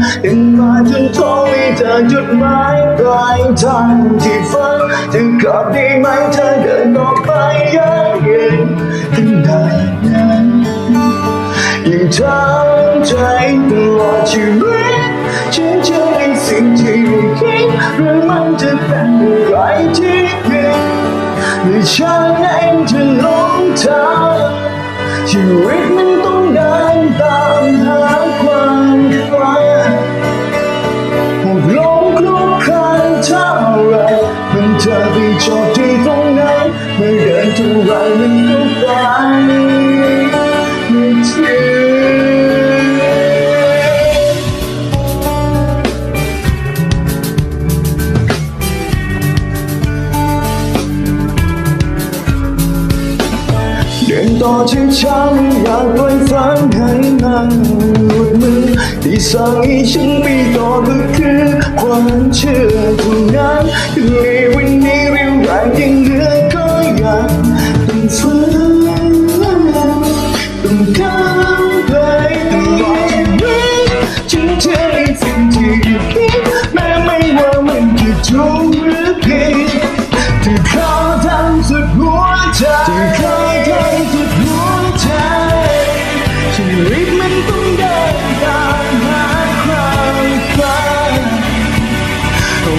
ขาดใจยังมาจนท้องมีเธอจุดหมายปลายทางที่ฝันจะกลับได้ไหมเธอเดินต่อไปยังเย็นถึงได้นั้นยังทำใจตลอดชีวิตฉันเชื่อในสิ่งที่คิดหรือมันจะเป็นอะไรที่ผิดหรือฉันเองจะหลงทางชีวิตมันต้องเดินตามหาค ท่าไรมันก็ไปไม่ถึงเดินต่อช้าช้าไม่อยากปล่อยฝันให้มันหลุดมือที่สั่งให้ฉันม่ต่อก็คือความเชื่อเท่านั้นถึ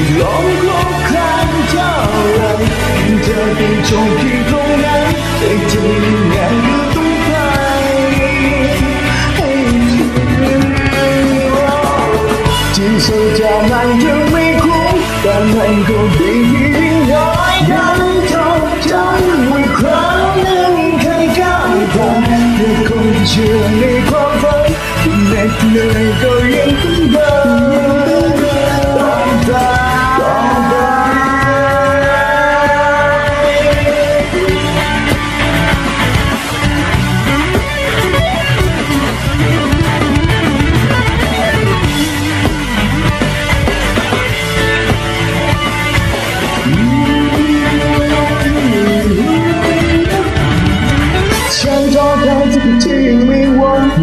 ต้องล้มคลุกคลานเท่าไรจะเธอเป็นโชคที่ตรงนั้นแต่จะยังไงก็ต้องไปให้ถึงที่สุดจะมันยังไม่คุ้มแต่มันก็ดีที่ยิ่งน้อยกันเท่าจำว่าครั้งหนึ่งเคยก้าวผ่านเพื่อคนเชื่อในความฝันที่เหน็ดเหนื่อยก็ยังต้องเดิน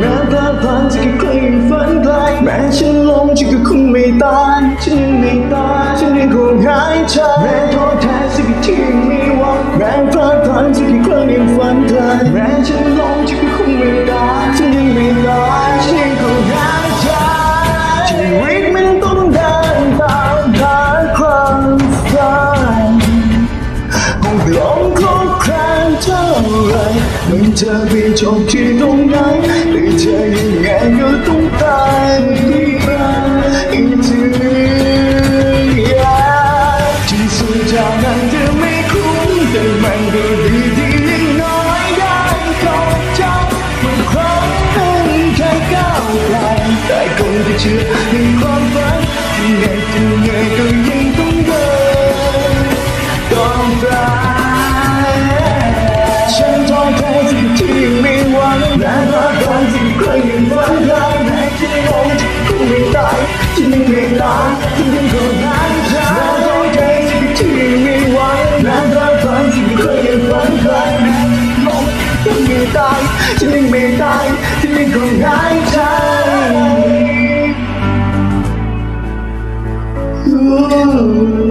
หวังแม้พลาดพลั้งที่เคยฝันไกลแม้ฉันล้มฉันก็คงไม่ตายฉันยังไม่ตายฉันยังคงหายใจแม้ท้อแท้สักที่ไม่หวังแม้พลาดพลันจะก็ครั้งยังฝันไกลแม้ฉัน ไรมันจะไปจบที่ตรงไหนหรือจะยังไงก็ต้องตายอีกทีที่สุดจากนั้นจะไม่คุ้มแต่มันก็ดีที่ยังน้อยได้เข้าใจมันครั้งหนึ่งแค่ก้าวไกลแต่คนที่เชื่อในความ เวลาที่ยังคงหายใจและร้องเพที่ไม่ไหวและรักฝันที่ไม่เคยฝันใครไม่ตายฉันยังไม่ตายฉันยังคงหายใจ Oh.